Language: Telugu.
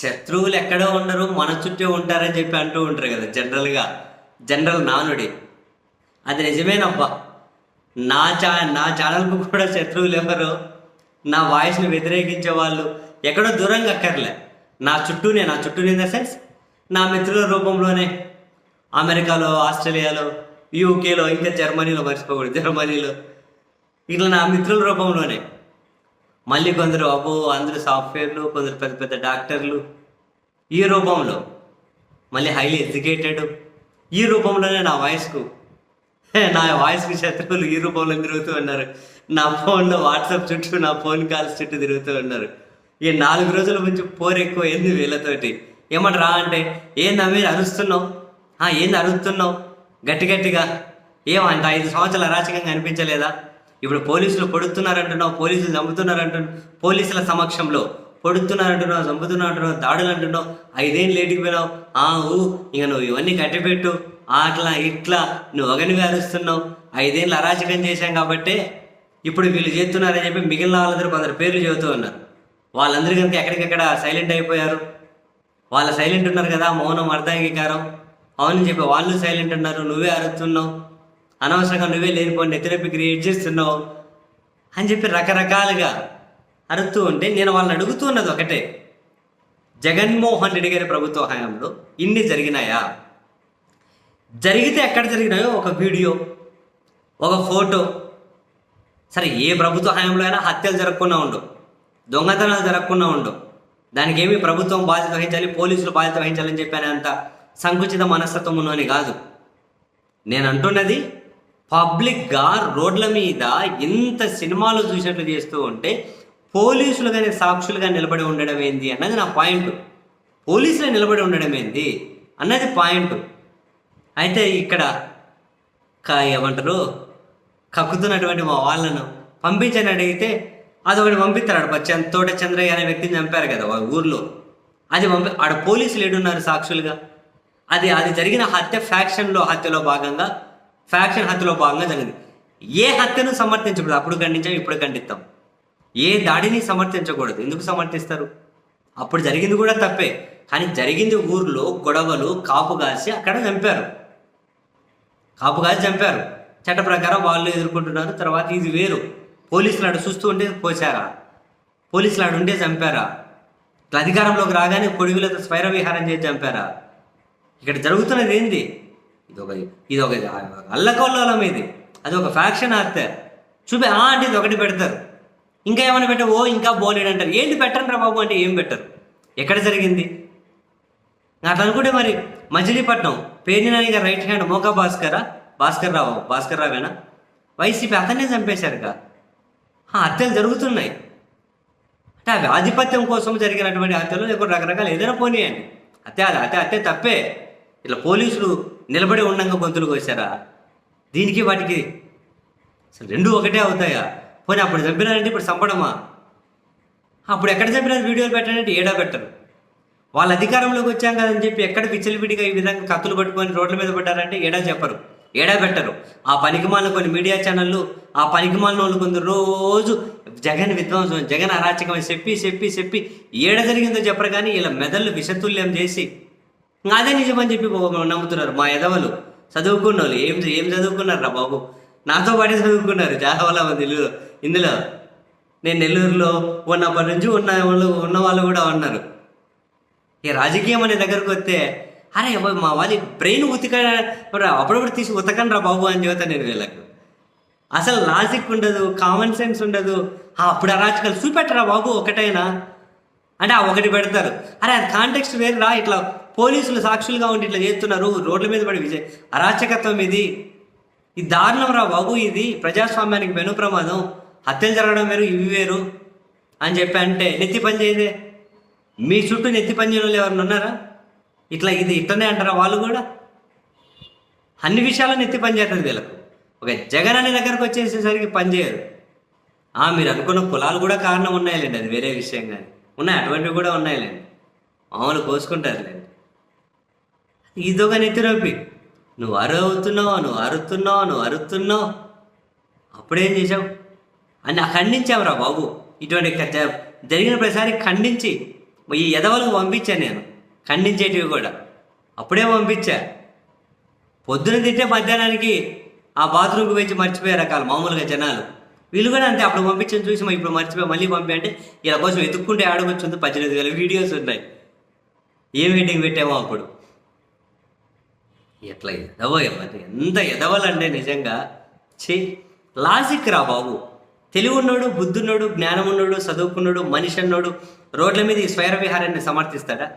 శత్రువులు ఎక్కడో ఉండరు మన చుట్టే ఉంటారని చెప్పి అంటూ ఉంటారు కదా జనరల్గా. జనరల్ నానుడి. అది నిజమేనబ్బా. నా ఛా నా ఛానల్కు కూడా శత్రువులు ఎవరు? నా వాయిస్ని వ్యతిరేకించే వాళ్ళు ఎక్కడో దూరంగా అక్కర్లే. నా చుట్టూనే నా చుట్టూనే ఇన్ ద సెన్స్ నా మిత్రుల రూపంలోనే. అమెరికాలో ఆస్ట్రేలియాలో యూకేలో ఇంకా జర్మనీలో మర్చిపోకూడదు జర్మనీలో. ఇట్లా నా మిత్రుల రూపంలోనే. మళ్ళీ కొందరు అబ్బో అందరూ సాఫ్ట్వేర్లు కొందరు పెద్ద పెద్ద డాక్టర్లు ఈ రూపంలో మళ్ళీ హైలీ ఎడ్యుకేటెడ్ ఈ రూపంలోనే నా వాయిస్కు నా వాయిస్కి శత్రువులు ఈ రూపంలో తిరుగుతూ ఉన్నారు. నా ఫోన్లో వాట్సాప్ చుట్టూ నా ఫోన్ కాల్స్ చుట్టూ తిరుగుతూ ఉన్నారు. ఈ నాలుగు రోజుల నుంచి పోరు ఎక్కువ ఏంది వీళ్ళతోటి? ఏమంటారా అంటే ఏందా మీరు అరుస్తున్నావు? ఏంది అరుస్తున్నావు? గట్టి గట్టిగా? ఏమంట ఐదు సంవత్సరాల అరాచకంగా అనిపించలేదా? ఇప్పుడు పోలీసులు పొడుతున్నారంటున్నావు పోలీసులు చంపుతున్నారంటున్నావు పోలీసుల సమక్షంలో పొడుతున్నారంటున్నావు చంపుతున్నారంటున్నావు దాడులు అంటున్నావు ఐదేళ్ళు లేటికి పోయినావు? ఆ ఊ ఇక నువ్వు ఇవన్నీ కట్టిపెట్టు అట్లా ఇట్లా నువ్వు ఒకని అరుస్తున్నావు ఐదేళ్ళు అరాచకం చేశాం కాబట్టే ఇప్పుడు వీళ్ళు చేస్తున్నారని చెప్పి మిగిలిన వాళ్ళందరూ కొందరు పేర్లు చెబుతూ ఉన్నారు. వాళ్ళందరూ కనుక ఎక్కడికెక్కడ సైలెంట్ అయిపోయారు? వాళ్ళు సైలెంట్ ఉన్నారు కదా మౌనం అర్ధాంగీకారం. అవును చెప్పి వాళ్ళు సైలెంట్ ఉన్నారు నువ్వే అరుస్తున్నావు. అనవసరంగా నువ్వే లేనిపోయి నెత్తినొప్పి క్రియేట్ చేస్తున్నావు అని చెప్పి రకరకాలుగా అరుస్తూ ఉంటే నేను వాళ్ళని అడుగుతున్నది ఒకటే. జగన్మోహన్ రెడ్డి గారి ప్రభుత్వ హయాంలో ఇన్ని జరిగినాయా? జరిగితే ఎక్కడ జరిగినాయో ఒక వీడియో ఒక ఫోటో. సరే ఏ ప్రభుత్వ హయాంలో అయినా హత్యలు జరగకుండా ఉండు దొంగతనాలు జరగకుండా ఉండు. దానికి ఏమి ప్రభుత్వం బాధ్యత వహించాలి పోలీసులు బాధ్యత వహించాలని చెప్పాను అంత సంకుచిత మనస్తత్వం ఉన్నని కాదు. నేను అంటున్నది పబ్లిక్గా రోడ్ల మీద ఇంత సినిమాలు చూసినట్లు చేస్తూ ఉంటే పోలీసులు కానీ సాక్షులుగా నిలబడి ఉండడం ఏంది అన్నది నా పాయింట్. పోలీసులు నిలబడి ఉండడం ఏంది అన్నది పాయింట్. అయితే ఇక్కడ ఏమంటారు? కక్కుతున్నటువంటి మా వాళ్ళను పంపించని అడిగితే అదొకటి పంపిస్తారు. పచ్చ తోట చంద్రయ్య అనే వ్యక్తిని చంపారు కదా వాళ్ళ ఊర్లో. అది పంపి ఆడ పోలీసులు ఏడున్నారు సాక్షులుగా. అది అది జరిగిన హత్య ఫ్యాక్షన్లో హత్యలో భాగంగా ఫ్యాక్షన్ హత్యలో భాగంగా జరిగింది. ఏ హత్యను సమర్థించకూడదు? అప్పుడు ఖండించాం ఇప్పుడు ఖండిస్తాం. ఏ దాడిని సమర్థించకూడదు? ఎందుకు సమర్థిస్తారు? అప్పుడు జరిగింది కూడా తప్పే. కానీ జరిగింది ఊర్లో గొడవలు కాపు కాసి అక్కడ చంపారు. కాపు కాసి చంపారు. చట్ట ప్రకారం వాళ్ళు ఎదుర్కొంటున్నారు తర్వాత ఇది వేరు. పోలీసులు ఆడు చూస్తూ ఉంటే పోసారా పోలీసులు ఆడు ఉంటే చంపారా? ఇట్లా అధికారంలోకి రాగానే కొడుగులతో స్వైర విహారం చేసి చంపారా? ఇక్కడ జరుగుతున్నది ఏంది? ఇది ఒక ఇది ఒక అల్లకొల్లోలం ఇది. అది ఒక ఫ్యాక్షన్ హత్య చూపి ఆ అంటే ఇది ఒకటి పెడతారు. ఇంకా ఏమైనా పెట్ట ఓ ఇంకా బోలేడు అంటారు. ఏంటి పెట్టండి రా బాబు అంటే ఏం పెట్టరు. ఎక్కడ జరిగింది? అట్లా అనుకుంటే మరి మజిలీపట్నం పేర్నినాని గారు రైట్ హ్యాండ్ మోకా భాస్కరా భాస్కర్ రావు భాస్కర్ రావేనా? వైసీపీ అతన్నే చంపేశారుగా. హత్యలు జరుగుతున్నాయి. అంటే అవి ఆధిపత్యం కోసం జరిగినటువంటి హత్యలు లేకపోతే రకరకాల ఏదైనా పోనీయండి. హత్య అది హత్య హత్య తప్పే. ఇట్లా పోలీసులు నిలబడి ఉండంగా గొంతులు కోసారా దీనికి వాటికి అసలు రెండు ఒకటే అవుతాయా? పోనీ అప్పుడు చంపినారంటే ఇప్పుడు చంపడమా? అప్పుడు ఎక్కడ చంపినారు వీడియోలు పెట్టారంటే ఏడా పెట్టరు? వాళ్ళ అధికారంలోకి వచ్చాం కదని చెప్పి ఎక్కడ విచ్చలవిడిగా ఈ విధంగా కత్తులు పట్టుకొని రోడ్ల మీద పడ్డారంటే ఏడా చెప్పరు. ఏడా పెట్టరు. ఆ పనికిమాలిన కొన్ని మీడియా ఛానళ్ళు ఆ పనికిమాలిన వాళ్ళు కొందరు రోజు జగన్ విధ్వంసం జగన్ అరాచకం చెప్పి చెప్పి చెప్పి ఏడ జరిగిందో చెప్పరు కానీ ఇలా మెదళ్ళు విషతుల్యం చేసి అదే నిజమని చెప్పి బాబు నమ్ముతున్నారు. మా ఎదవలు చదువుకున్న వాళ్ళు ఏం ఏం చదువుకున్నారు రా బాబు? నాతో పాటే చదువుకున్నారు. చాలా వాళ్ళ మంది ఇందులో ఇందులో నేను నెల్లూరులో ఉన్నప్పటి నుంచి ఉన్న వాళ్ళు ఉన్న వాళ్ళు కూడా ఉన్నారు. ఈ రాజకీయం అనే దగ్గరకు వస్తే అరే మా వాళ్ళ బ్రెయిన్ ఉతిక అప్పుడప్పుడు తీసి ఉతకండి రా బాబు అని చెబుతాను నేను వీళ్ళకు. అసలు లాజిక్ ఉండదు కామన్ సెన్స్ ఉండదు. ఆ, అప్పుడు అరాచకాలు చూపెట్టరా బాబు ఒకటైనా? అంటే ఆ ఒకటి పెడతారు. అరే అది కాంటెక్స్ట్ వేరు రా ఇట్లా పోలీసులు సాక్షులుగా ఉండి ఇట్లా చేస్తున్నారు. రోడ్ల మీద పడి విజయ్. అరాచకత్వం ఇది. ఈ దారుణం రా బాబు ఇది. ప్రజాస్వామ్యానికి వెను ప్రమాదం. హత్యలు జరగడం వేరు ఇవి వేరు అని చెప్పి అంటే నెత్తి పని చేయదే. మీ చుట్టూ నెత్తి పని ఎవరన్నా ఎవరైనా ఉన్నారా? ఇట్లా ఇది ఇట్లనే అంటారా వాళ్ళు కూడా? అన్ని విషయాలు నెత్తి పని చేస్తుంది వీళ్ళకు. ఒక జగన్ అనే దగ్గరకు వచ్చేసేసరికి పనిచేయరు ఆ, మీరు అనుకున్న కులాలు కూడా కారణం ఉన్నాయిలేండి. అది వేరే విషయం కానీ. ఉన్నాయి అటువంటివి కూడా ఉన్నాయిలేండి. మామూలు కోసుకుంటారులేండి. ఇదొక నెత్తిరొప్పి నువ్వు అరువుతున్నావు నువ్వు అరుతున్నావు నువ్వు అరుతున్నావు. అప్పుడేం చేసావు అని ఖండించావురా బాబు. ఇటువంటి జరిగిన ప్రతిసారి ఖండించి ఈ ఎదవలకు పంపించా నేను. ఖండించేటివి కూడా. అప్పుడే పంపించా. పొద్దున తింటే మధ్యాహ్నానికి ఆ బాత్రూమ్కి వచ్చి మర్చిపోయే రకాలు మామూలుగా జనాలు. వీళ్ళు కూడా అంతే అప్పుడు పంపించని చూసి ఇప్పుడు మర్చిపోయి మళ్ళీ పంపి అంటే ఇలా కోసం వెతుక్కుంటే ఆడకొచ్చింది పద్దెనిమిది వేల వీడియోస్ ఉన్నాయి. ఏం మీటింగ్ పెట్టామో అప్పుడు? ఎట్లా ఎదవ ఎవరు ఎంత ఎదవలంటే నిజంగా ఛీ లాజిక్ రా బాబు. తెలివి ఉన్నాడు బుద్ధున్నోడు జ్ఞానం ఉన్నాడు చదువుకున్నాడు మనిషి అన్నాడు రోడ్ల మీద ఈ స్వైర విహారాన్ని సమర్థిస్తాడా?